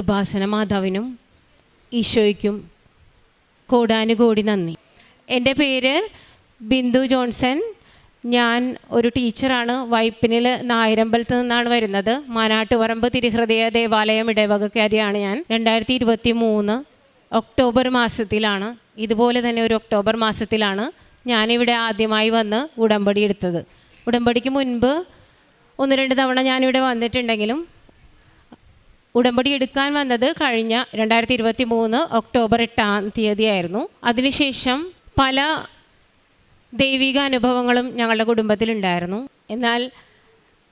കൃപാസന മാതാവിനും ഈശോയ്ക്കും കോടാനുകോടി നന്ദി. എന്റെ പേര് ബിന്ദു ജോൺസൺ. ഞാൻ ഒരു ടീച്ചറാണ്. വൈപ്പിനിൽ നായരമ്പലത്ത് നിന്നാണ് വരുന്നത്. മാനാട്ടുപറമ്പ് തിരുഹൃദയ ദേവാലയം ഇടവകക്കാരിയാണ് ഞാൻ. രണ്ടായിരത്തി ഇരുപത്തി മൂന്ന് ഒക്ടോബർ മാസത്തിലാണ്. ഇതുപോലെ തന്നെ ഒരു ഒക്ടോബർ മാസത്തിലാണ് ഞാനിവിടെ ആദ്യമായി വന്ന് ഉടമ്പടി എടുത്തത്. ഉടമ്പടിക്ക് മുൻപ് ഒന്ന് രണ്ട് തവണ ഞാനിവിടെ വന്നിട്ടുണ്ടെങ്കിലും ഉടമ്പടി എടുക്കാൻ വന്നത് കഴിഞ്ഞ രണ്ടായിരത്തി ഇരുപത്തി മൂന്ന് ഒക്ടോബർ എട്ടാം തീയതിയായിരുന്നു. അതിനുശേഷം പല ദൈവിക അനുഭവങ്ങളും ഞങ്ങളുടെ കുടുംബത്തിലുണ്ടായിരുന്നു. എന്നാൽ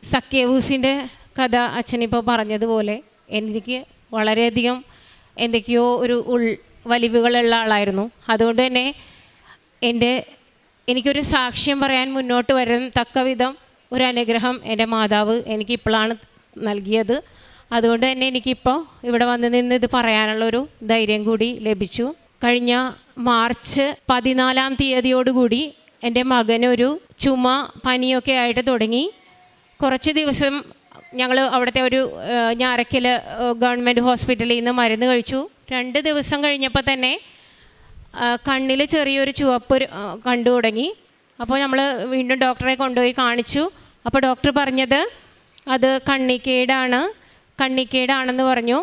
സഖ്യവൂസിന്റെ കഥ അച്ഛനിപ്പോൾ പറഞ്ഞതുപോലെ എനിക്ക് വളരെയധികം എന്തൊക്കെയോ ഒരു ഉൾ വലിവുകളുള്ള ആളായിരുന്നു. അതുകൊണ്ട് തന്നെ എന്റെ എനിക്കൊരു സാക്ഷ്യം പറയാൻ മുന്നോട്ട് വരാൻ തക്കവിധം ഒരു അനുഗ്രഹം എന്റെ മാതാവ് എനിക്കിപ്പോഴാണ് നൽകിയത്. അതുകൊണ്ട് തന്നെ എനിക്കിപ്പോൾ ഇവിടെ വന്ന് നിന്ന് ഇത് പറയാനുള്ളൊരു ധൈര്യം കൂടി ലഭിച്ചു. കഴിഞ്ഞ മാർച്ച് പതിനാലാം തീയതിയോടുകൂടി എന്റെ മകനൊരു ചുമ പനിയൊക്കെ ആയിട്ട് തുടങ്ങി. കുറച്ച് ദിവസം ഞങ്ങൾ അവിടുത്തെ ഒരു ഏഹ്, ഞാറയ്ക്കൽ ഗവൺമെന്റ് ഹോസ്പിറ്റലിൽ നിന്ന് മരുന്ന് കഴിച്ചു. രണ്ട് ദിവസം കഴിഞ്ഞപ്പോൾ തന്നെ കണ്ണിൽ ചെറിയൊരു ചുവപ്പ് കണ്ടു തുടങ്ങി. അപ്പോൾ നമ്മൾ വീണ്ടും ഡോക്ടറെ കൊണ്ടുപോയി കാണിച്ചു. അപ്പോൾ ഡോക്ടർ പറഞ്ഞത് അത് കണ്ണിക്കേടാണ് കണ്ണിക്കേടാണെന്ന് പറഞ്ഞു.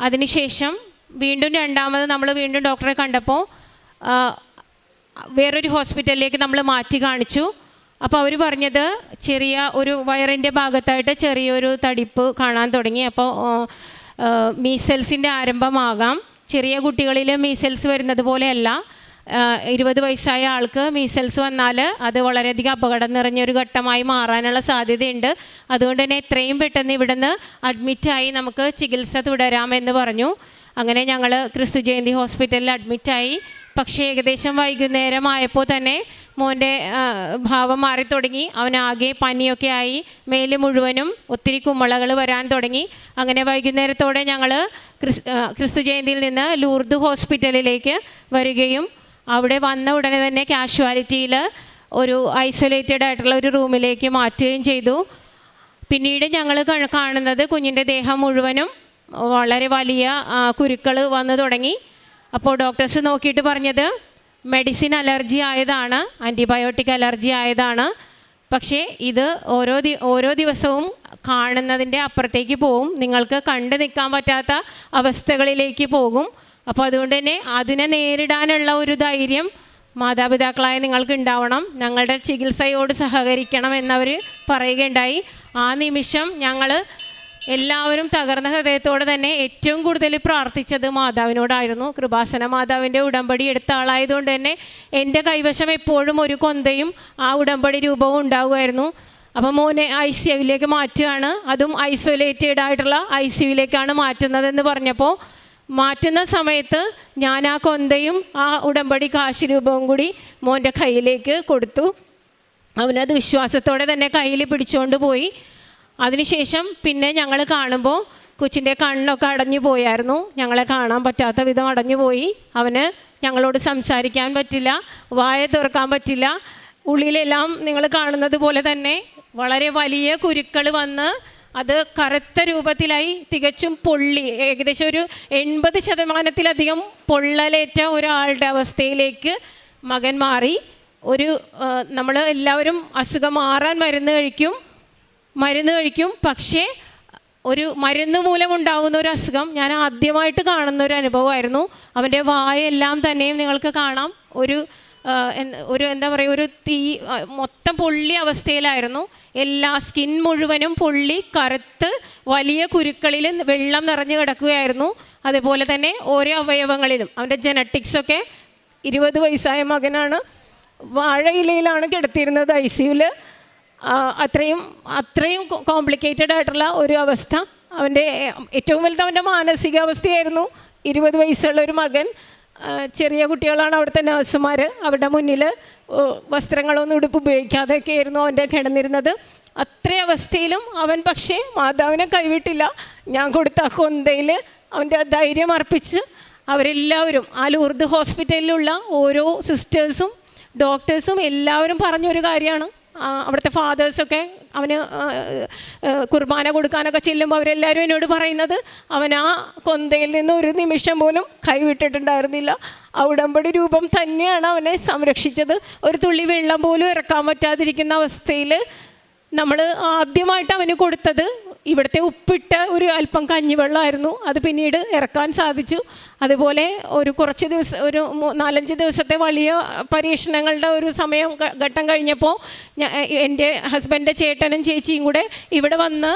അതിനുശേഷം വീണ്ടും രണ്ടാമത് നമ്മൾ വീണ്ടും ഡോക്ടറെ കണ്ടപ്പോൾ വേറൊരു ഹോസ്പിറ്റലിലേക്ക് നമ്മൾ മാറ്റി കാണിച്ചു. അപ്പോൾ അവർ പറഞ്ഞത് ചെറിയ ഒരു വയറിന്റെ ഭാഗത്തായിട്ട് ചെറിയൊരു തടിപ്പ് കാണാൻ തുടങ്ങി. അപ്പോൾ മീസൽസിന്റെ ആരംഭമാകാം. ചെറിയ കുട്ടികളിൽ മീസൽസ് വരുന്നത് പോലെയല്ല. ഇരുപത് വയസ്സായ ആൾക്ക് മീസൽസ് വന്നാൽ അത് വളരെയധികം അപകടം നിറഞ്ഞൊരു ഘട്ടമായി മാറാനുള്ള സാധ്യതയുണ്ട്. അതുകൊണ്ട് തന്നെ എത്രയും പെട്ടെന്ന് ഇവിടുന്ന് അഡ്മിറ്റായി നമുക്ക് ചികിത്സ തുടരാമെന്ന് പറഞ്ഞു. അങ്ങനെ ഞങ്ങൾ ക്രിസ്തു ജയന്തി ഹോസ്പിറ്റലിൽ അഡ്മിറ്റായി പക്ഷേ ഏകദേശം വൈകുന്നേരമായപ്പോൾ തന്നെ മോന്റെ ഭാവം മാറി തുടങ്ങി. അവനാകെ പനിയൊക്കെ ആയി. മേൽ മുഴുവനും ഒത്തിരി കുമ്മളകൾ വരാൻ തുടങ്ങി. അങ്ങനെ വൈകുന്നേരത്തോടെ ഞങ്ങൾ ക്രിസ് ക്രിസ്തു ജയന്തിയിൽ നിന്ന് ലൂർദ് ഹോസ്പിറ്റലിലേക്ക് വരികയും അവിടെ വന്ന ഉടനെ തന്നെ കാഷ്വാലിറ്റിയിൽ ഒരു ഐസൊലേറ്റഡ് ആയിട്ടുള്ള ഒരു റൂമിലേക്ക് മാറ്റുകയും ചെയ്തു. പിന്നീട് ഞങ്ങൾ കാണുന്നത് കുഞ്ഞിന്റെ ദേഹം മുഴുവനും വളരെ വലിയ കുരുക്കൾ വന്നു തുടങ്ങി. അപ്പോൾ ഡോക്ടേഴ്സ് നോക്കിയിട്ട് പറഞ്ഞത് മെഡിസിൻ അലർജി ആയതാണ് ആന്റിബയോട്ടിക് അലർജി ആയതാണ്. പക്ഷേ ഇത് ഓരോ ദി ഓരോ ദിവസവും കാണുന്നതിന്റെ അപ്പുറത്തേക്ക് പോകും നിങ്ങൾക്ക് കണ്ടു നിൽക്കാൻ പറ്റാത്ത അവസ്ഥകളിലേക്ക് പോകും. അപ്പോൾ അതുകൊണ്ട് തന്നെ അതിനെ നേരിടാനുള്ള ഒരു ധൈര്യം മാതാപിതാക്കളായ നിങ്ങൾക്ക് ഉണ്ടാവണം. ഞങ്ങളുടെ ചികിത്സയോട് സഹകരിക്കണം എന്നവർ പറയുകയുണ്ടായി. ആ നിമിഷം ഞങ്ങൾ എല്ലാവരും തകർന്ന ഹൃദയത്തോടെ തന്നെ ഏറ്റവും കൂടുതൽ പ്രാർത്ഥിച്ചത് മാതാവിനോടായിരുന്നു. കൃപാസന മാതാവിന്റെ ഉടമ്പടി എടുത്ത ആളായതുകൊണ്ട് തന്നെ എന്റെ കൈവശം എപ്പോഴും ഒരു കൊന്തയും ആ ഉടമ്പടി രൂപവും ഉണ്ടാവുമായിരുന്നു. അപ്പോൾ മോനെ ഐ സി യുവിലേക്ക് മാറ്റുകയാണ്. അതും ഐസൊലേറ്റഡ് ആയിട്ടുള്ള ഐ സി യുവിലേക്കാണ് മാറ്റുന്നതെന്ന് പറഞ്ഞപ്പോൾ മാറ്റുന്ന സമയത്ത് ഞാൻ ആ കൊന്തയും ആ ഉടമ്പടി കാശ് രൂപവും കൂടി മോന്റെ കയ്യിലേക്ക് കൊടുത്തു. അവനത് വിശ്വാസത്തോടെ തന്നെ കയ്യിൽ പിടിച്ചുകൊണ്ട് പോയി. അതിനുശേഷം പിന്നെ ഞങ്ങൾ കാണുമ്പോൾ കൊച്ചിന്റെ കണ്ണൊക്കെ അടഞ്ഞു പോയായിരുന്നു. ഞങ്ങളെ കാണാൻ പറ്റാത്ത വിധം അടഞ്ഞു പോയി. അവന് ഞങ്ങളോട് സംസാരിക്കാൻ പറ്റില്ല വായ തുറക്കാൻ പറ്റില്ല. ഉള്ളിലെല്ലാം നിങ്ങൾ കാണുന്നത് പോലെ തന്നെ വളരെ വലിയ കുരുക്കൾ വന്ന് അത് കറുത്ത രൂപത്തിലായി തികച്ചും പൊള്ളി ഏകദേശം ഒരു എൺപത് ശതമാനത്തിലധികം പൊള്ളലേറ്റ ഒരാളുടെ അവസ്ഥയിലേക്ക് മകൻ മാറി. ഒരു നമ്മൾ എല്ലാവരും അസുഖം മാറാൻ മരുന്ന് കഴിക്കും മരുന്ന് കഴിക്കും. പക്ഷേ ഒരു മരുന്ന് മൂലം ഉണ്ടാകുന്ന ഒരു അസുഖം ഞാൻ ആദ്യമായിട്ട് കാണുന്ന ഒരു അനുഭവമായിരുന്നു. അവന്റെ വായെല്ലാം തന്നെയും നിങ്ങൾക്ക് കാണാം. ഒരു ഒരു എന്താ പറയുക ഒരു തീ മൊത്തം പൊള്ളി അവസ്ഥയിലായിരുന്നു. എല്ലാ സ്കിൻ മുഴുവനും പൊള്ളി കറുത്ത് വലിയ കുരുക്കളിൽ വെള്ളം നിറഞ്ഞു കിടക്കുകയായിരുന്നു. അതുപോലെ തന്നെ ഓരോ അവയവങ്ങളിലും. അവന്റെ ജനറ്റിക്സൊക്കെ ഇരുപത് വയസ്സായ മകനാണ്. വാഴയിലയിലാണ് കിടത്തിയിരുന്നത് ഐ സിയുവിൽ അത്രയും അത്രയും കോംപ്ലിക്കേറ്റഡ് ആയിട്ടുള്ള ഒരു അവസ്ഥ. അവന്റെ ഏറ്റവും വലുത് അവന്റെ മാനസികാവസ്ഥയായിരുന്നു. ഇരുപത് വയസ്സുള്ള ഒരു മകൻ. ചെറിയ കുട്ടികളാണ് അവിടുത്തെ നഴ്സുമാർ അവരുടെ മുന്നിൽ വസ്ത്രങ്ങളൊന്നും ഉടുപ്പ് ഉപയോഗിക്കാതെയൊക്കെ ആയിരുന്നു അവന്റെ കിടന്നിരുന്നത്. അത്ര അവസ്ഥയിലും അവൻ പക്ഷേ മാതാവിനെ കൈവിട്ടില്ല. ഞാൻ കൊടുത്ത കൊന്തയിൽ അവന്റെ ധൈര്യം അർപ്പിച്ച് അവരെല്ലാവരും ആ ലൂർദ് ഹോസ്പിറ്റലിലുള്ള ഓരോ സിസ്റ്റേഴ്സും ഡോക്ടേഴ്സും എല്ലാവരും പറഞ്ഞൊരു കാര്യമാണ്. അവിടുത്തെ ഫാദേഴ്സൊക്കെ അവന് കുർബാന കൊടുക്കാനൊക്കെ ചെല്ലുമ്പോൾ അവരെല്ലാവരും എന്നോട് പറയുന്നത് അവൻ ആ കൊന്തയിൽ നിന്ന് ഒരു നിമിഷം പോലും കൈവിട്ടിട്ടുണ്ടായിരുന്നില്ല. ആ ഉടമ്പടി രൂപം തന്നെയാണ് അവനെ സംരക്ഷിച്ചത്. ഒരു തുള്ളി വെള്ളം പോലും ഇറക്കാൻ പറ്റാതിരിക്കുന്ന അവസ്ഥയിൽ നമ്മൾ ആദ്യമായിട്ട് അവന് കൊടുത്തത് ഇവിടുത്തെ ഉപ്പിട്ട ഒരു അല്പം കഞ്ഞിവെള്ളമായിരുന്നു. അത് പിന്നീട് ഇറക്കാൻ സാധിച്ചു. അതുപോലെ ഒരു കുറച്ച് ദിവസം ഒരു നാലഞ്ച് ദിവസത്തെ വലിയ പരീക്ഷണങ്ങളുടെ ഒരു സമയം ഘട്ടം കഴിഞ്ഞപ്പോൾ എന്റെ ഹസ്ബൻഡ് ചേട്ടനും ചേച്ചിയും കൂടെ ഇവിടെ വന്ന്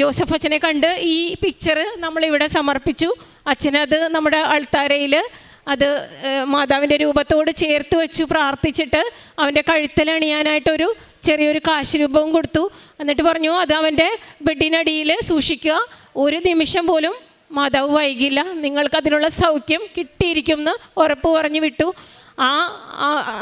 ജോസഫ് അച്ഛനെ കണ്ട് ഈ പിക്ചർ നമ്മളിവിടെ സമർപ്പിച്ചു. അച്ഛനത് നമ്മുടെ അൾത്താരയിൽ അത് മാതാവിന്റെ രൂപത്തോട് ചേർത്ത് വെച്ചു പ്രാർത്ഥിച്ചിട്ട് അവന്റെ കഴുത്തിലണിയാനായിട്ടൊരു ചെറിയൊരു കാശ് രൂപവും കൊടുത്തു. എന്നിട്ട് പറഞ്ഞു അത് അവന്റെ ബെഡിനടിയിൽ സൂക്ഷിക്കുക. ഒരു നിമിഷം പോലും മാതാവ് വൈകില്ല. നിങ്ങൾക്ക് അതിനുള്ള സൗഖ്യം കിട്ടിയിരിക്കും എന്ന് ഉറപ്പ് പറഞ്ഞു വിട്ടു. ആ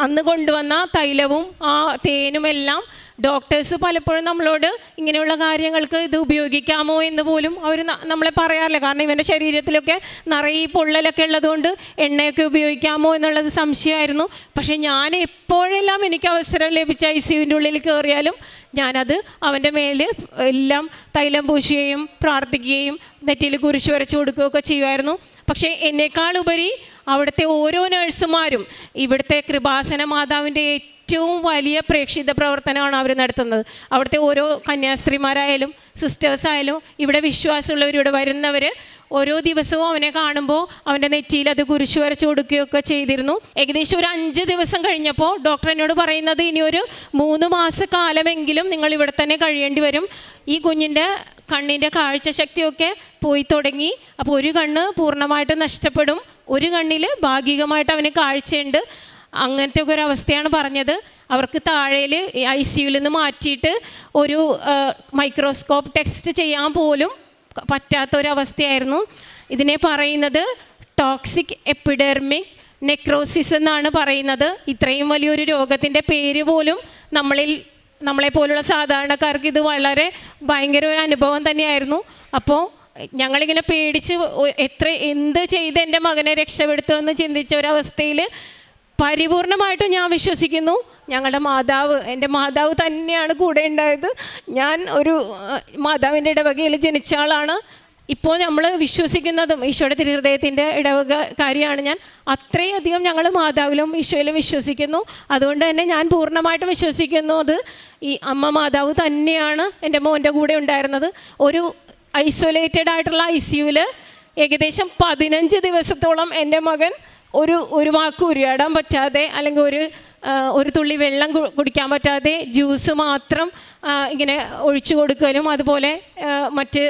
അന്ന് കൊണ്ടുവന്ന തൈലവും ആ തേനും എല്ലാം ഡോക്ടേഴ്സ് പലപ്പോഴും നമ്മളോട് ഇങ്ങനെയുള്ള കാര്യങ്ങൾക്ക് ഇത് ഉപയോഗിക്കാമോ എന്ന് പോലും അവർ നമ്മളെ പറയാറില്ല. കാരണം ഇവന്റെ ശരീരത്തിലൊക്കെ നിറയെ പൊള്ളലൊക്കെ ഉള്ളതുകൊണ്ട് എണ്ണയൊക്കെ ഉപയോഗിക്കാമോ എന്നുള്ളത് സംശയമായിരുന്നു. പക്ഷേ ഞാൻ എപ്പോഴെല്ലാം എനിക്ക് അവസരം ലഭിച്ച ഐ സിയുവിന്റെ ഉള്ളിൽ കയറിയാലും ഞാനത് അവന്റെ മേൽ എല്ലാം തൈലം പൂശുകയും പ്രാർത്ഥിക്കുകയും നെറ്റിയിൽ കുരിശ് വരച്ചു കൊടുക്കുകയൊക്കെ ചെയ്യുമായിരുന്നു. പക്ഷേ എന്നേക്കാളുപരി അവിടുത്തെ ഓരോ നഴ്സുമാരും ഇവിടുത്തെ കൃപാസന മാതാവിന്റെ ഏറ്റവും വലിയ പ്രേക്ഷിത പ്രവർത്തനമാണ് അവർ നടത്തുന്നത്. അവിടുത്തെ ഓരോ കന്യാസ്ത്രീമാരായാലും സിസ്റ്റേഴ്സായാലും ഇവിടെ വിശ്വാസമുള്ളവർ ഇവിടെ വരുന്നവർ ഓരോ ദിവസവും അവനെ കാണുമ്പോൾ അവന്റെ നെറ്റിയിൽ അത് കുരിശു വരച്ചു കൊടുക്കുകയൊക്കെ ചെയ്തിരുന്നു. ഏകദേശം ഒരു അഞ്ച് ദിവസം കഴിഞ്ഞപ്പോൾ ഡോക്ടർ എന്നോട് പറയുന്നത് ഇനി ഒരു മൂന്ന് മാസക്കാലമെങ്കിലും നിങ്ങൾ ഇവിടെ തന്നെ കഴിയേണ്ടി വരും. ഈ കുഞ്ഞിന്റെ കണ്ണിന്റെ കാഴ്ചശക്തിയൊക്കെ പോയി തുടങ്ങി. അപ്പോൾ ഒരു കണ്ണ് പൂർണമായിട്ട് നഷ്ടപ്പെടും. ഒരു കണ്ണിൽ ഭാഗികമായിട്ട് അവന് കാഴ്ചയുണ്ട്. അങ്ങനത്തെ ഒക്കെ ഒരു അവസ്ഥയാണ് പറഞ്ഞത്. അവർക്ക് താഴേൽ ഐ സിയുവിൽ നിന്ന് മാറ്റിയിട്ട് ഒരു മൈക്രോസ്കോപ്പ് ടെസ്റ്റ് ചെയ്യാൻ പോലും പറ്റാത്തൊരവസ്ഥയായിരുന്നു. ഇതിനെ പറയുന്നത് ടോക്സിക് എപ്പിഡെർമിക് നെക്രോസിസ് എന്നാണ് പറയുന്നത്. ഇത്രയും വലിയൊരു രോഗത്തിന്റെ പേര് പോലും നമ്മളിൽ നമ്മളെ നമ്മളെപ്പോലുള്ള സാധാരണക്കാർക്ക് ഇത് വളരെ ഭയങ്കര ഒരു അനുഭവം തന്നെയായിരുന്നു. അപ്പോൾ ഞങ്ങളിങ്ങനെ പേടിച്ച് എത്ര എന്ത് ചെയ്ത് എന്റെ മകനെ രക്ഷപ്പെടുത്തുമെന്ന് ചിന്തിച്ച ഒരവസ്ഥയിൽ പരിപൂർണമായിട്ടും ഞാൻ വിശ്വസിക്കുന്നു. ഞങ്ങളുടെ മാതാവ് എന്റെ മാതാവ് തന്നെയാണ് കൂടെ ഉണ്ടായത്. ഞാൻ ഒരു മാതാവിന്റെ ഇടവകയിൽ ജനിച്ച ആളാണ്. ഇപ്പോൾ നമ്മൾ വിശ്വസിക്കുന്നതും ഈശോയുടെ തിരുഹൃദയത്തിന്റെ ഇടവകക്കാരിയാണ് ഞാൻ. അത്രയധികം ഞങ്ങൾ മാതാവിലും ഈശോയിലും വിശ്വസിക്കുന്നു. അതുകൊണ്ട് തന്നെ ഞാൻ പൂർണമായിട്ടും വിശ്വസിക്കുന്നു അത്. ഈ അമ്മ മാതാവ് തന്നെയാണ് എന്റെ മോന്റെ കൂടെ ഉണ്ടായിരുന്നത്. ഒരു ഐസൊലേറ്റഡ് ആയിട്ടുള്ള ഐ സിയുവിൽ ഏകദേശം പതിനഞ്ച് ദിവസത്തോളം എന്റെ മകൻ ഒരു ഒരു വാക്ക് ഉരിയാടാൻ പറ്റാതെ അല്ലെങ്കിൽ ഒരു ഒരു തുള്ളി വെള്ളം കുടിക്കാൻ പറ്റാതെ ജ്യൂസ് മാത്രം ഇങ്ങനെ ഒഴിച്ചു കൊടുക്കലും അതുപോലെ മറ്റ്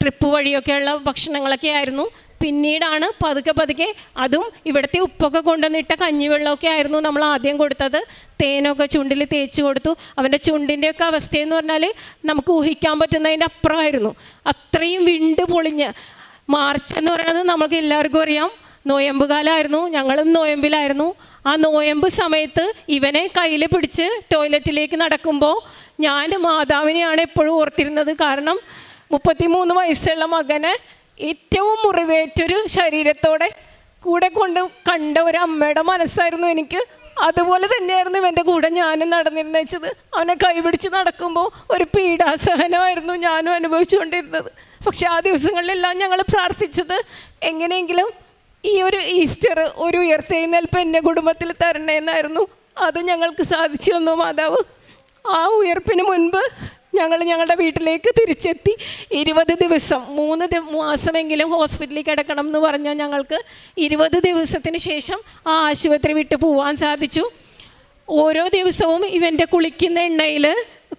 ട്രിപ്പ് വഴിയൊക്കെയുള്ള ഭക്ഷണങ്ങളൊക്കെ ആയിരുന്നു. പിന്നീടാണ് പതുക്കെ പതുക്കെ അതും ഇവിടുത്തെ ഉപ്പൊക്കെ കൊണ്ടുവന്നിട്ട കഞ്ഞിവെള്ളമൊക്കെ ആയിരുന്നു നമ്മൾ ആദ്യം കൊടുത്തത്. തേനൊക്കെ ചുണ്ടിൽ തേച്ച് കൊടുത്തു. അവന്റെ ചുണ്ടിന്റെയൊക്കെ അവസ്ഥയെന്ന് പറഞ്ഞാൽ നമുക്ക് ഊഹിക്കാൻ പറ്റുന്നതിന്റെ അപ്പുറമായിരുന്നു. അത്രയും വിണ്ട് പൊളിഞ്ഞ്. മാർച്ച് എന്ന് പറയുന്നത് നമുക്ക് എല്ലാവർക്കും അറിയാം. നോയമ്പ് കാലമായിരുന്നു ഞങ്ങളും നോയമ്പിലായിരുന്നു. ആ നോയമ്പ് സമയത്ത് ഇവനെ കയ്യിൽ പിടിച്ച് ടോയ്ലറ്റിലേക്ക് നടക്കുമ്പോൾ ഞാൻ മാതാവിനെയാണ് എപ്പോഴും ഓർത്തിരുന്നത്. കാരണം മുപ്പത്തിമൂന്ന് വയസ്സുള്ള മകനെ ഏറ്റവും മുറിവേറ്റൊരു ശരീരത്തോടെ കൂടെ കൊണ്ട് കണ്ട ഒരു അമ്മയുടെ മനസ്സായിരുന്നു എനിക്ക്. അതുപോലെ തന്നെയായിരുന്നു ഇവന്റെ കൂടെ ഞാനും നടന്നിരുന്ന വെച്ചത്. അവനെ കൈപിടിച്ച് നടക്കുമ്പോൾ ഒരു പീഡാസഹനമായിരുന്നു ഞാനും അനുഭവിച്ചുകൊണ്ടിരുന്നത്. പക്ഷെ ആ ദിവസങ്ങളിലെല്ലാം ഞങ്ങൾ പ്രാർത്ഥിച്ചത് എങ്ങനെയെങ്കിലും ഈ ഒരു ഈസ്റ്റർ ഒരു ഉയർത്തെഴുന്നേൽപ്പ് എന്റെ കുടുംബത്തിൽ തരണേന്നായിരുന്നു. അത് ഞങ്ങൾക്ക് സാധിച്ചു തന്നു മാതാവ്? ആ ഉയർപ്പിന് മുൻപ് ഞങ്ങൾ ഞങ്ങളുടെ വീട്ടിലേക്ക് തിരിച്ചെത്തി. ഇരുപത് ദിവസം മൂന്ന് മാസമെങ്കിലും ഹോസ്പിറ്റലിൽ കിടക്കണം എന്ന് പറഞ്ഞാൽ ഞങ്ങൾക്ക് ഇരുപത് ദിവസത്തിന് ശേഷം ആ ആശുപത്രി വിട്ട് പോവാൻ സാധിച്ചു. ഓരോ ദിവസവും ഇവന്റെ കുളിക്കുന്ന എണ്ണയിൽ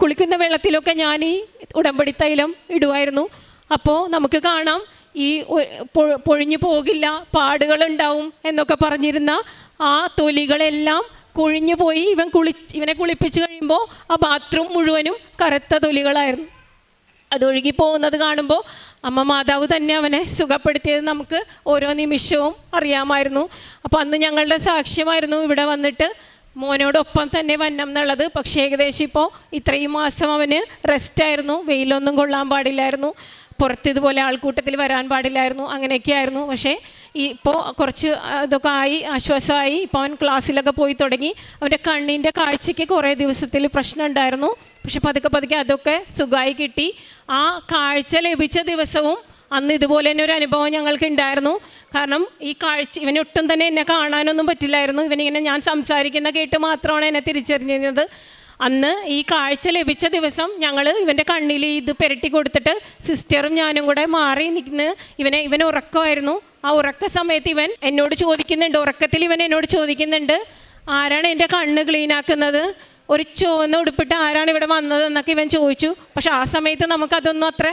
കുളിക്കുന്ന വെള്ളത്തിലൊക്കെ ഞാൻ ഈ ഉടമ്പടി തൈലം ഇടുമായിരുന്നു അപ്പോൾ നമുക്ക് കാണാം ഈ പൊഴിഞ്ഞു പോകില്ല പാടുകളുണ്ടാവും എന്നൊക്കെ പറഞ്ഞിരുന്ന ആ തൊലികളെല്ലാം കൊഴിഞ്ഞു പോയി ഇവൻ കുളി ഇവനെ കുളിപ്പിച്ച് കഴിയുമ്പോൾ ആ ബാത്റൂം മുഴുവനും കറുത്ത തൊലികളായിരുന്നു. അതൊഴുകി പോകുന്നത് കാണുമ്പോൾ അമ്മ മാതാവ് തന്നെ അവനെ സുഖപ്പെടുത്തിയത് നമുക്ക് ഓരോ നിമിഷവും അറിയാമായിരുന്നു. അപ്പോൾ അന്ന് ഞങ്ങളുടെ സാക്ഷ്യമായിരുന്നു ഇവിടെ വന്നിട്ട് മോനോടൊപ്പം തന്നെ വന്നം എന്നുള്ളത്. പക്ഷേ ഏകദേശം ഇപ്പോൾ ഇത്രയും മാസം അവന് റെസ്റ്റായിരുന്നു വെയിലൊന്നും കൊള്ളാൻ പാടില്ലായിരുന്നു. പുറത്ത് ഇതുപോലെ ആൾക്കൂട്ടത്തിൽ വരാൻ പാടില്ലായിരുന്നു അങ്ങനെയൊക്കെ ആയിരുന്നു പക്ഷേ ഇപ്പോൾ കുറച്ച് ഇതൊക്കെ ആയി ആശ്വാസമായി. ഇപ്പോൾ അവൻ ക്ലാസ്സിലൊക്കെ പോയി തുടങ്ങി. അവന്റെ കണ്ണിന്റെ കാഴ്ചയ്ക്ക് കുറേ ദിവസത്തിൽ പ്രശ്നം ഉണ്ടായിരുന്നു പക്ഷെ പതുക്കെ പതുക്കെ അതൊക്കെ സുഖമായി കിട്ടി. ആ കാഴ്ച ലഭിച്ച ദിവസവും അന്ന് ഇതുപോലെ തന്നെ ഒരു അനുഭവം ഞങ്ങൾക്ക് ഉണ്ടായിരുന്നു. കാരണം ഈ കാഴ്ച ഇവന് ഒട്ടും തന്നെ എന്നെ കാണാനൊന്നും പറ്റില്ലായിരുന്നു. ഇവനിങ്ങനെ ഞാൻ സംസാരിക്കുന്ന കേട്ട് മാത്രമാണ് എന്നെ തിരിച്ചറിഞ്ഞത് അന്ന് ഈ കാഴ്ച ലഭിച്ച ദിവസം ഞങ്ങൾ ഇവന്റെ കണ്ണിൽ ഇത് പെരട്ടി കൊടുത്തിട്ട് സിസ്റ്ററും ഞാനും കൂടെ മാറി നിൽക്കുന്ന ഇവനെ ഇവൻ ഉറക്കമായിരുന്നു. ആ ഉറക്ക സമയത്ത് ഇവൻ എന്നോട് ചോദിക്കുന്നുണ്ട് ഉറക്കത്തിൽ ഇവൻ എന്നോട് ചോദിക്കുന്നുണ്ട് ആരാണ് എന്റെ കണ്ണ് ക്ലീനാക്കുന്നത് ഒരു ചുവന്ന ഉടുപ്പിട്ട് ആരാണ് ഇവിടെ വന്നത് എന്നൊക്കെ ഇവൻ ചോദിച്ചു. പക്ഷെ ആ സമയത്ത് നമുക്കതൊന്നും അത്ര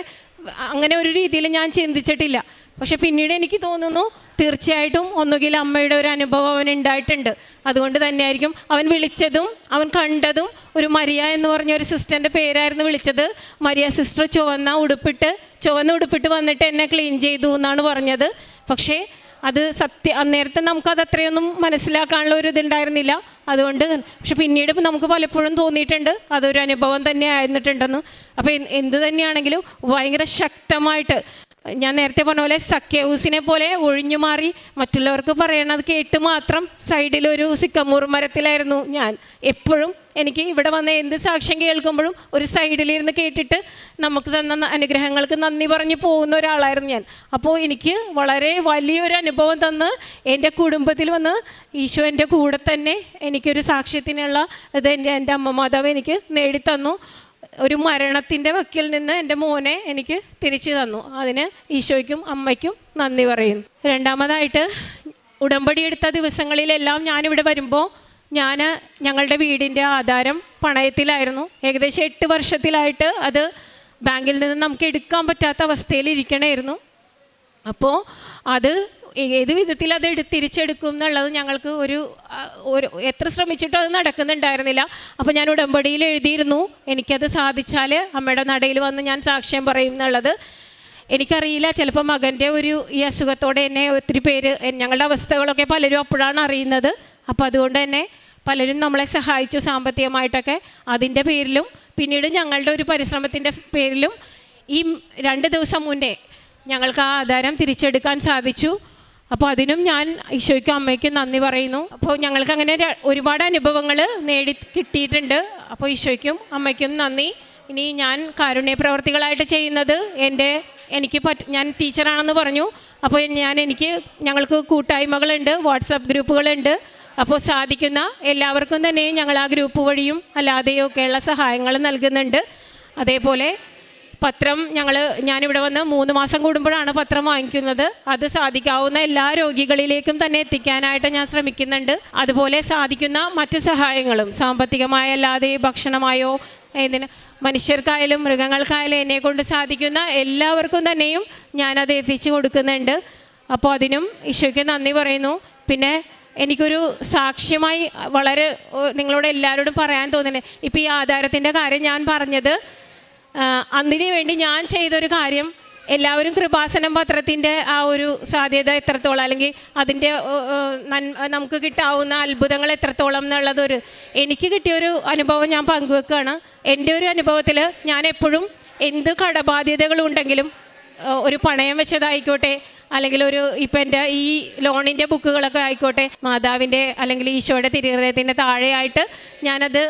അങ്ങനെ ഒരു രീതിയിൽ ഞാൻ ചിന്തിച്ചിട്ടില്ല. പക്ഷെ പിന്നീട് എനിക്ക് തോന്നുന്നു തീർച്ചയായിട്ടും ഒന്നുകിൽ അമ്മയുടെ ഒരു അനുഭവം അവൻ ഉണ്ടായിട്ടുണ്ട്. അതുകൊണ്ട് തന്നെയായിരിക്കും അവൻ വിളിച്ചതും അവൻ കണ്ടതും ഒരു മരിയ എന്ന് പറഞ്ഞ ഒരു സിസ്റ്ററിന്റെ പേരായിരുന്നു വിളിച്ചത്. മരിയ സിസ്റ്റർ ചുവന്ന ഉടുപ്പിട്ട് ചുവന്ന ഉടുപ്പിട്ട് വന്നിട്ട് എന്നെ ക്ലീൻ ചെയ്തു എന്നാണ് പറഞ്ഞത്. പക്ഷേ അത് സത്യ അന്നേരത്തെ നമുക്കത് അത്രയൊന്നും മനസ്സിലാക്കാനുള്ള ഒരു ഇതുണ്ടായിരുന്നില്ല. അതുകൊണ്ട് പക്ഷെ പിന്നീട് നമുക്ക് പലപ്പോഴും തോന്നിയിട്ടുണ്ട് അതൊരു അനുഭവം തന്നെ ആയിരുന്നിട്ടുണ്ടെന്ന്. അപ്പോൾ എന്ത് തന്നെയാണെങ്കിലും ഭയങ്കര ശക്തമായിട്ട് ഞാൻ നേരത്തെ പറഞ്ഞ പോലെ സഖ്യഹൂസിനെ പോലെ ഒഴിഞ്ഞു മാറി മറ്റുള്ളവർക്ക് പറയണത് കേട്ട് മാത്രം സൈഡിലൊരു സിക്കമൂർ മരത്തിലായിരുന്നു ഞാൻ. എപ്പോഴും എനിക്ക് ഇവിടെ വന്ന എന്ത് സാക്ഷ്യം കേൾക്കുമ്പോഴും ഒരു സൈഡിലിരുന്ന് കേട്ടിട്ട് നമുക്ക് തന്ന അനുഗ്രഹങ്ങൾക്ക് നന്ദി പറഞ്ഞ് പോകുന്ന ഒരാളായിരുന്നു ഞാൻ. അപ്പോൾ എനിക്ക് വളരെ വലിയൊരു അനുഭവം തന്ന് എന്റെ കുടുംബത്തിൽ വന്ന് ഈശോ എന്റെ കൂടെ തന്നെ എനിക്കൊരു സാക്ഷ്യത്തിനുള്ള ഇത് എന്റെ എന്റെ അമ്മ മാതാവ് എനിക്ക് നേടിത്തന്നു. ഒരു മരണത്തിന്റെ വക്കിൽ നിന്ന് എന്റെ മോനെ എനിക്ക് തിരിച്ചു തന്നു. അതിന് ഈശോയ്ക്കും അമ്മയ്ക്കും നന്ദി പറയുന്നു. രണ്ടാമതായിട്ട് ഉടമ്പടി എടുത്ത ദിവസങ്ങളിലെല്ലാം ഞാനിവിടെ വരുമ്പോൾ ഞാൻ ഞങ്ങളുടെ വീടിന്റെ ആധാരം പണയത്തിലായിരുന്നു. ഏകദേശം എട്ട് വർഷത്തിലായിട്ട് അത് ബാങ്കിൽ നിന്ന് നമുക്ക് എടുക്കാൻ പറ്റാത്ത അവസ്ഥയിൽ ഇരിക്കണമായിരുന്നു അപ്പോൾ അത് ഏത് വിധത്തിൽ അത് തിരിച്ചെടുക്കും എന്നുള്ളത് ഞങ്ങൾക്ക് ഒരു ഒരു എത്ര ശ്രമിച്ചിട്ടും അത് നടക്കുന്നുണ്ടായിരുന്നില്ല. അപ്പോൾ ഞാൻ ഉടമ്പടിയിൽ എഴുതിയിരുന്നു. എനിക്കത് സാധിച്ചാൽ അമ്മയുടെ നടയിൽ വന്ന് ഞാൻ സാക്ഷ്യം പറയും എന്നുള്ളത്. എനിക്കറിയില്ല ചിലപ്പോൾ മകന്റെ ഒരു ഈ അസുഖത്തോടെ എന്നെ ഒത്തിരി പേര് ഞങ്ങളുടെ അവസ്ഥകളൊക്കെ പലരും അപ്പോഴാണ് അറിയുന്നത്. അപ്പോൾ അതുകൊണ്ട് തന്നെ പലരും നമ്മളെ സഹായിച്ചു സാമ്പത്തികമായിട്ടൊക്കെ അതിന്റെ പേരിലും പിന്നീട് ഞങ്ങളുടെ ഒരു പരിശ്രമത്തിന്റെ പേരിലും ഈ രണ്ട് ദിവസം മുന്നേ ഞങ്ങൾക്ക് ആ ആധാരം തിരിച്ചെടുക്കാൻ സാധിച്ചു. അപ്പോൾ അതിനും ഞാൻ ഈശോയ്ക്കും അമ്മയ്ക്കും നന്ദി പറയുന്നു. അപ്പോൾ ഞങ്ങൾക്ക് അങ്ങനെ ഒരുപാട് അനുഭവങ്ങൾ നേടി കിട്ടിയിട്ടുണ്ട്. അപ്പോൾ ഈശോയ്ക്കും അമ്മയ്ക്കും നന്ദി. ഇനി ഞാൻ കാരുണ്യ പ്രവർത്തികളായിട്ട് ചെയ്യുന്നത് എന്റെ എനിക്ക് പറ്റ ഞാൻ ടീച്ചറാണെന്ന് പറഞ്ഞു. അപ്പോൾ ഞാൻ എനിക്ക് ഞങ്ങൾക്ക് കൂട്ടായ്മകളുണ്ട് വാട്സപ്പ് ഗ്രൂപ്പുകളുണ്ട്. അപ്പോൾ സാധിക്കുന്ന എല്ലാവർക്കും തന്നെ ഞങ്ങൾ ആ ഗ്രൂപ്പ് വഴിയും അല്ലാതെയും ഒക്കെയുള്ള സഹായങ്ങൾ നൽകുന്നുണ്ട്. അതേപോലെ പത്രം ഞങ്ങൾ ഞാനിവിടെ വന്ന് മൂന്ന് മാസം കൂടുമ്പോഴാണ് പത്രം വാങ്ങിക്കുന്നത്. അത് സാധിക്കാവുന്ന എല്ലാ രോഗികളിലേക്കും തന്നെ എത്തിക്കാനായിട്ട് ഞാൻ ശ്രമിക്കുന്നുണ്ട്. അതുപോലെ സാധിക്കുന്ന മറ്റ് സഹായങ്ങളും സാമ്പത്തികമായ അല്ലാതെ ഭക്ഷണമായോ എന്തിന് മനുഷ്യർക്കായാലും മൃഗങ്ങൾക്കായാലും എന്നെ കൊണ്ട് സാധിക്കുന്ന എല്ലാവർക്കും തന്നെയും ഞാനത് എത്തിച്ചു കൊടുക്കുന്നുണ്ട്. അപ്പോൾ അതിനും ഈശോയ്ക്ക് നന്ദി പറയുന്നു. പിന്നെ എനിക്കൊരു സാക്ഷ്യമായി വളരെ നിങ്ങളോട് എല്ലാവരോടും പറയാൻ തോന്നുന്നത് ഇപ്പോൾ ഈ ആധാരത്തിന്റെ കാര്യം ഞാൻ പറഞ്ഞത് അതിനു വേണ്ടി ഞാൻ ചെയ്തൊരു കാര്യം എല്ലാവരും കൃപാസനം പത്രത്തിന്റെ ആ ഒരു സാധ്യത എത്രത്തോളം അല്ലെങ്കിൽ അതിന്റെ നമുക്ക് കിട്ടാവുന്ന അത്ഭുതങ്ങൾ എത്രത്തോളം എന്നുള്ളതൊരു എനിക്ക് കിട്ടിയൊരു അനുഭവം ഞാൻ പങ്കുവെക്കുകയാണ്. എന്റെ ഒരു അനുഭവത്തിൽ ഞാൻ എപ്പോഴും എന്ത് കടബാധ്യതകളുണ്ടെങ്കിലും ഒരു പണയം വെച്ചതായിക്കോട്ടെ അല്ലെങ്കിൽ ഒരു ഇപ്പം എന്റെ ഈ ലോണിന്റെ ബുക്കുകളൊക്കെ ആയിക്കോട്ടെ മാതാവിന്റെ അല്ലെങ്കിൽ ഈശോയുടെ തിരുഹൃദയത്തിന്റെ താഴെയായിട്ട് ഞാനത്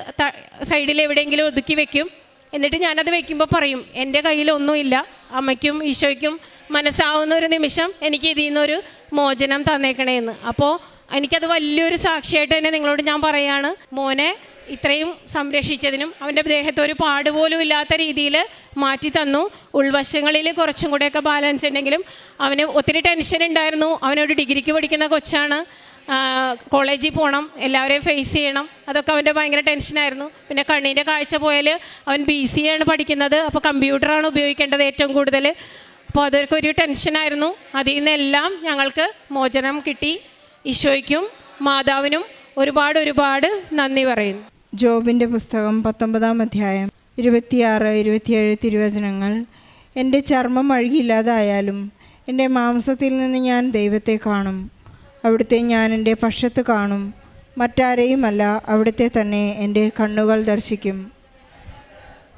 സൈഡിൽ എവിടെയെങ്കിലും ഒതുക്കി വെക്കും. എന്നിട്ട് ഞാനത് വെക്കുമ്പോൾ പറയും എന്റെ കയ്യിലൊന്നുമില്ല. അമ്മയ്ക്കും ഈശോയ്ക്കും മനസ്സാവുന്ന ഒരു നിമിഷം എനിക്ക് ഇതിൽ നിന്നൊരു മോചനം തന്നേക്കണേന്ന് അപ്പോൾ എനിക്കത് വലിയൊരു സാക്ഷിയായിട്ട് തന്നെ നിങ്ങളോട് ഞാൻ പറയാണ്. മോനെ ഇത്രയും സംരക്ഷിച്ചതിനും അവന്റെ ദേഹത്ത് ഒരു പാടുപോലും ഇല്ലാത്ത രീതിയിൽ മാറ്റി തന്നു. ഉൾവശങ്ങളിൽ കുറച്ചും കൂടെയൊക്കെ ബാലൻസ് ഉണ്ടെങ്കിലും അവന് ഒത്തിരി ടെൻഷൻ ഉണ്ടായിരുന്നു. അവനൊരു ഡിഗ്രിക്ക് പഠിക്കുന്ന കൊച്ചാണ്. കോളേജിൽ പോകണം എല്ലാവരെയും ഫേസ് ചെയ്യണം. അതൊക്കെ അവന്റെ ഭയങ്കര ടെൻഷനായിരുന്നു പിന്നെ കണ്ണീന്റെ കാഴ്ച പോയാൽ അവൻ ബി സി ആണ് പഠിക്കുന്നത്. അപ്പോൾ കമ്പ്യൂട്ടറാണ് ഉപയോഗിക്കേണ്ടത് ഏറ്റവും കൂടുതൽ. അപ്പോൾ അതൊക്കെ ഒരു ടെൻഷനായിരുന്നു അതിൽ നിന്നെല്ലാം ഞങ്ങൾക്ക് മോചനം കിട്ടി. ഈശോയ്ക്കും മാതാവിനും ഒരുപാട് ഒരുപാട് നന്ദി പറയുന്നു. ജോബിന്റെ പുസ്തകം പത്തൊമ്പതാം അധ്യായം ഇരുപത്തിയാറ് ഇരുപത്തിയേഴ് തിരുവചനങ്ങൾ. എന്റെ ചർമ്മം അഴുകിയില്ലാതായാലും എന്റെ മാംസത്തിൽ നിന്ന് ഞാൻ ദൈവത്തെ കാണും. അവിടുത്തെ ഞാൻ എന്റെ പക്ഷത്ത് കാണും. മറ്റാരെയുമല്ല അവിടുത്തെ തന്നെ എന്റെ കണ്ണുകൾ ദർശിക്കും.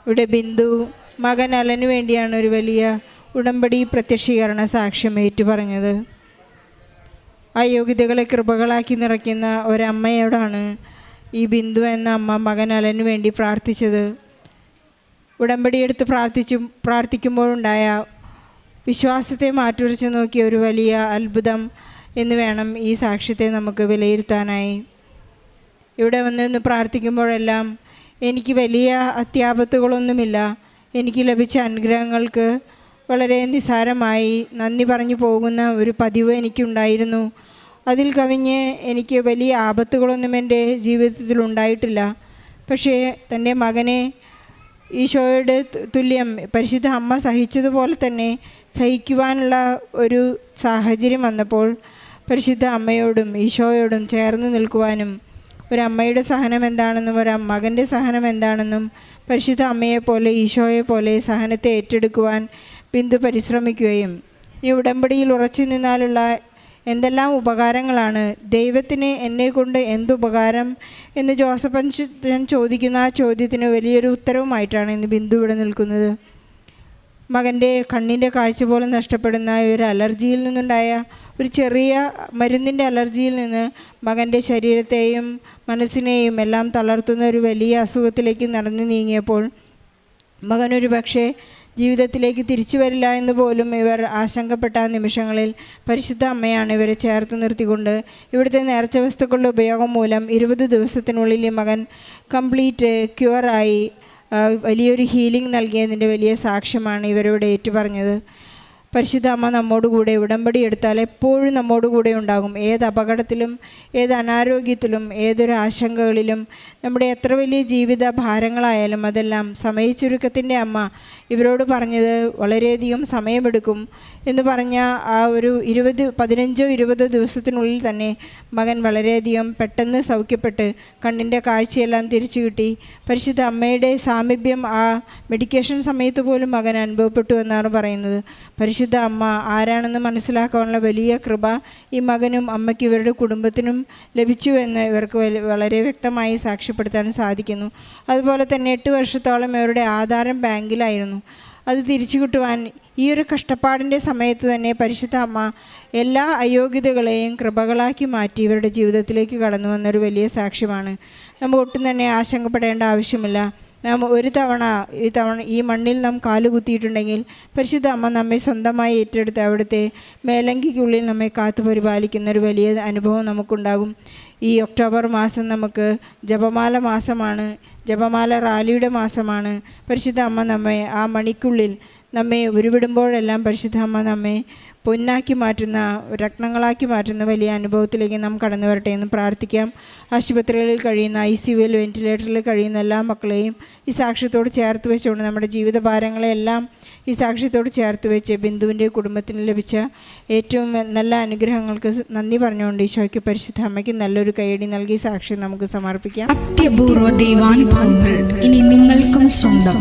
ഇവിടെ ബിന്ദു മകൻ അലനു വേണ്ടിയാണ് ഒരു വലിയ ഉടമ്പടി പ്രത്യക്ഷീകരണ സാക്ഷ്യം ഏറ്റുപറഞ്ഞത്. അയോഗ്യതകളെ കൃപകളാക്കി നിറയ്ക്കുന്ന ഒരമ്മയോടാണ് ഈ ബിന്ദു എന്ന അമ്മ മകൻ അലനു വേണ്ടി പ്രാർത്ഥിച്ചത്. ഉടമ്പടിയെടുത്ത് പ്രാർത്ഥിച്ചു പ്രാർത്ഥിക്കുമ്പോഴുണ്ടായ വിശ്വാസത്തെ മാറ്റുരച്ച് നോക്കിയ ഒരു വലിയ അത്ഭുതം എന്ന് വേണം ഈ സാക്ഷ്യത്തെ നമുക്ക് വിലയിരുത്താനായി. ഇവിടെ വന്ന് നിന്ന് പ്രാർത്ഥിക്കുമ്പോഴെല്ലാം എനിക്ക് വലിയ അത്യാപത്തുകളൊന്നുമില്ല. എനിക്ക് ലഭിച്ച അനുഗ്രഹങ്ങൾക്ക് വളരെ നിസാരമായി നന്ദി പറഞ്ഞു പോകുന്ന ഒരു പതിവ് എനിക്കുണ്ടായിരുന്നു. അതിൽ കവിഞ്ഞ് എനിക്ക് വലിയ ആപത്തുകളൊന്നും എന്റെ ജീവിതത്തിൽ ഉണ്ടായിട്ടില്ല. പക്ഷേ തന്റെ മകനെ ഈശോയുടെ തുല്യം പരിശുദ്ധ അമ്മ സഹിച്ചതുപോലെ തന്നെ സഹിക്കുവാനുള്ള ഒരു സാഹചര്യം വന്നപ്പോൾ പരിശുദ്ധ അമ്മയോടും ഈശോയോടും ചേർന്ന് നിൽക്കുവാനും ഒരമ്മയുടെ സഹനം എന്താണെന്നും ഒരു മകന്റെ സഹനം എന്താണെന്നും പരിശുദ്ധ അമ്മയെപ്പോലെ ഈശോയെപ്പോലെ സഹനത്തെ ഏറ്റെടുക്കുവാൻ ബിന്ദു പരിശ്രമിക്കുകയും ഈ ഉടമ്പടിയിൽ ഉറച്ചു നിന്നാലുള്ള എന്തെല്ലാം ഉപകാരങ്ങളാണ്? ദൈവത്തിന് എന്നെ കൊണ്ട് എന്തുപകാരം എന്ന് ജോസഫൻ ചോദിക്കുന്ന ആ ചോദ്യത്തിന് വലിയൊരു ഉത്തരവുമായിട്ടാണ് ഇന്ന് ബിന്ദു ഇവിടെ നിൽക്കുന്നത്. മകന്റെ കണ്ണിന്റെ കാഴ്ച പോലും നഷ്ടപ്പെടുന്ന ഒരു അലർജിയിൽ നിന്നുണ്ടായ ഒരു ചെറിയ മരുന്നിന്റെ അലർജിയിൽ നിന്ന് മകന്റെ ശരീരത്തെയും മനസ്സിനെയും എല്ലാം തളർത്തുന്ന ഒരു വലിയ അസുഖത്തിലേക്ക് നടന്നു നീങ്ങിയപ്പോൾ മകനൊരു പക്ഷേ ജീവിതത്തിലേക്ക് തിരിച്ചു വരില്ല എന്ന് പോലും ഇവർ ആശങ്കപ്പെട്ട നിമിഷങ്ങളിൽ പരിശുദ്ധ അമ്മയാണ് ഇവരെ ചേർത്ത് നിർത്തിക്കൊണ്ട് ഇവിടുത്തെ നേർച്ച വസ്തുക്കളുടെ ഉപയോഗം മൂലം ഇരുപത് ദിവസത്തിനുള്ളിൽ മകൻ കംപ്ലീറ്റ് ക്യൂറായി വലിയൊരു ഹീലിംഗ് നൽകിയതിന്റെ വലിയ സാക്ഷ്യമാണ് ഇവരോട് ഏറ്റുപറഞ്ഞത്. പരിശുദ്ധ അമ്മ നമ്മോട് കൂടെ ഉടമ്പടി എടുത്താൽ എപ്പോഴും നമ്മോട് കൂടെ ഉണ്ടാകും. ഏത് അപകടത്തിലും ഏത് അനാരോഗ്യത്തിലും ഏതൊരു ആശങ്കകളിലും നമ്മുടെ എത്ര വലിയ ജീവിത ഭാരങ്ങളായാലും അതെല്ലാം സമയച്ചുരുക്കത്തിന്റെ അമ്മ ഇവരോട് പറഞ്ഞത് വളരെയധികം സമയമെടുക്കും എന്ന് പറഞ്ഞ ആ ഒരു ഇരുപത് പതിനഞ്ചോ ഇരുപതോ ദിവസത്തിനുള്ളിൽ തന്നെ മകൻ വളരെയധികം പെട്ടെന്ന് സൗഖ്യപ്പെട്ട് കണ്ണിന്റെ കാഴ്ചയെല്ലാം തിരിച്ചു കിട്ടി. പരിശുദ്ധ അമ്മയുടെ സാമീപ്യം ആ മെഡിക്കേഷൻ സമയത്ത് പോലും മകൻ അനുഭവപ്പെട്ടു എന്നാണ് പറയുന്നത്. പരിശുദ്ധ അമ്മ ആരാണെന്ന് മനസ്സിലാക്കാനുള്ള വലിയ കൃപ ഈ മകനും അമ്മയ്ക്കും ഇവരുടെ കുടുംബത്തിനും ലഭിച്ചു എന്ന് ഇവർക്ക് വളരെ വ്യക്തമായി സാക്ഷ്യപ്പെടുത്താൻ സാധിക്കുന്നു. അതുപോലെ തന്നെ എട്ട് വർഷത്തോളം ഇവരുടെ ആധാരം ബാങ്കിലായിരുന്നു. അത് തിരിച്ചു കിട്ടുവാൻ ഈ ഒരു കഷ്ടപ്പാടിന്റെ സമയത്ത് തന്നെ പരിശുദ്ധ അമ്മ എല്ലാ അയോഗ്യതകളെയും കൃപകളാക്കി മാറ്റി ഇവരുടെ ജീവിതത്തിലേക്ക് കടന്നു വന്നൊരു വലിയ സാക്ഷ്യമാണ്. നമുക്ക് ഒട്ടും തന്നെ ആശങ്കപ്പെടേണ്ട ആവശ്യമില്ല. നാം ഒരു തവണ ഈ തവണ ഈ മണ്ണിൽ നാം കാലുകുത്തിയിട്ടുണ്ടെങ്കിൽ പരിശുദ്ധ അമ്മ നമ്മെ സ്വന്തമായി ഏറ്റെടുത്ത് അവിടുത്തെ മേലങ്കിക്കുള്ളിൽ നമ്മെ കാത്തു പരിപാലിക്കുന്ന ഒരു വലിയ അനുഭവം നമുക്കുണ്ടാകും. ഈ ഒക്ടോബർ മാസം നമുക്ക് ജപമാല മാസമാണ്. ജപമാല റാലിയുടെ മാസമാണ്. പരിശുദ്ധ അമ്മ നമ്മെ ആ മണിക്കുള്ളിൽ നമ്മെ ഉരുവിടുമ്പോഴെല്ലാം പരിശുദ്ധ അമ്മ നമ്മെ പൊന്നാക്കി മാറ്റുന്ന രത്നങ്ങളാക്കി മാറ്റുന്ന വലിയ അനുഭവത്തിലേക്ക് നാം കടന്നു വരട്ടെ എന്ന് പ്രാർത്ഥിക്കാം. ആശുപത്രികളിൽ കഴിയുന്ന ഐ സി യുവിൽ വെന്റിലേറ്ററിൽ കഴിയുന്ന എല്ലാ മക്കളെയും ഈ സാക്ഷ്യത്തോട് ചേർത്ത് വെച്ചുകൊണ്ട് നമ്മുടെ ജീവിത ഭാരങ്ങളെയെല്ലാം ഈ സാക്ഷ്യത്തോട് ചേർത്ത് വെച്ച് ബിന്ദുവിന്റെ കുടുംബത്തിന് ലഭിച്ച ഏറ്റവും നല്ല അനുഗ്രഹങ്ങൾക്ക് നന്ദി പറഞ്ഞുകൊണ്ട് ഈശോയ്ക്ക് പരിശുദ്ധ അമ്മയ്ക്ക് നല്ലൊരു കൈയടി നൽകി സാക്ഷ്യം നമുക്ക് സമർപ്പിക്കാം. അത്യപൂർവ ദൈവാനുഭവങ്ങൾ ഇനി നിങ്ങൾക്കും സ്വന്തം.